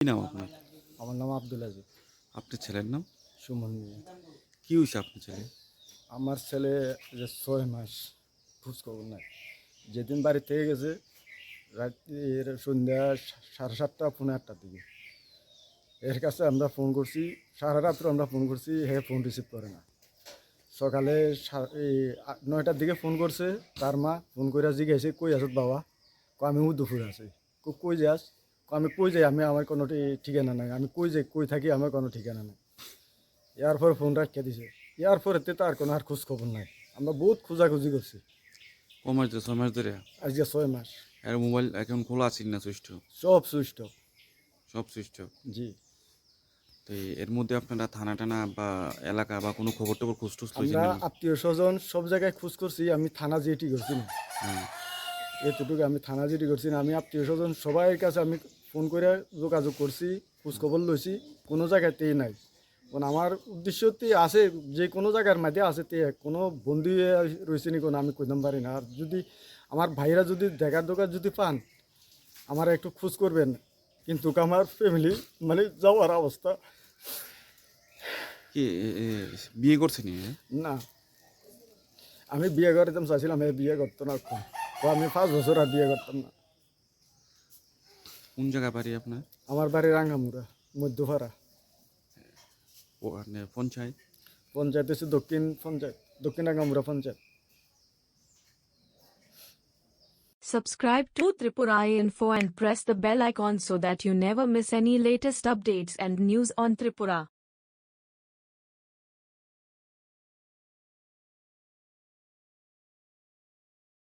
নাম আপনার? আমার নাম আব্দুল আজিজ। আপনার ছেলের নাম? সুমন মিয়া কি হয়েছে আপনার ছেলে? আমার ছেলে যে ছয় মাস খোঁজখবর নাই যেদিন বাড়ি থেকে গেছে রাত্রির সন্ধ্যা সাড়ে সাতটা পৌনে আটটার দিকে। এর কাছে আমরা ফোন করছি সারা রাত্র আমরা ফোন করছি হে ফোন রিসিভ করে না। সকালে এই নয়টার দিকে ফোন করছে তার মা ফোন করে জিজ্ঞাসা কই আছত বাবা? কো আমি দুপুরে আছি। কো কই যাস? কো আমি কই যাই আমি আমার কোনো ঠিকানা নাই। আমি কই যাই কই থাকি আমার কোনো ঠিকানা নাই। ইয়ার পরে ফোন রাখিয়ে দিছে। ইয়ার পরে তো আর কোনো আর খোঁজ খবর নাই। আমরা বহুত খোঁজাখুঁজি করছি। ক মাস ধরে ছয় মাস ধরে? আজকে ছয় মাস। আর মোবাইল এখন খোলা আছে না সুইচ সব সুইচ সব সুইচ জি। তো এর মধ্যে আপনারা থানা টানা বা এলাকা বা কোনো খবর টবর খোঁজ টোজ আমরা আত্মীয় স্বজন সব জায়গায় খোঁজ করছি আমি থানা জিটি করছি না। হুম। এতটুকু আমি থানা জিটি করছি না আমি আত্মীয় স্বজন সবাই কাছে আমি ফোন করে যোগাযোগ করছি খোঁজ খবর লইছি কোনো জায়গাতেই নাই। কারণ আমার উদ্দেশ্যতে আছে যে কোনো জায়গার মধ্যে আছে তে কোনো বন্ধু রয়েছে নি কোনো আমি কইতাম পারি না। আর যদি আমার ভাইরা যদি দেখার দোকান যদি পান আমার একটু খোঁজ করবেন। কিন্তু আমার ফ্যামিলি মানে যাওয়ার অবস্থা। কি বিয়ে করছেন না? আমি বিয়ে করতাম চাইছিলাম বিয়ে করতো না। আমি পাঁচ বছর আর বিয়ে করতাম না। কোন জায়গা বাড়ি আপনার আমার বাড়ি রাঙ্গামুড়া মধ্যপাড়া ও মানে পঞ্চায়েত পঞ্চায়েত হচ্ছে দক্ষিণ পঞ্চায়েত দক্ষিণ Rangamura panchayat Subscribe to Tripura Info and press the bell icon so that you never miss any latest updates and news on Tripura.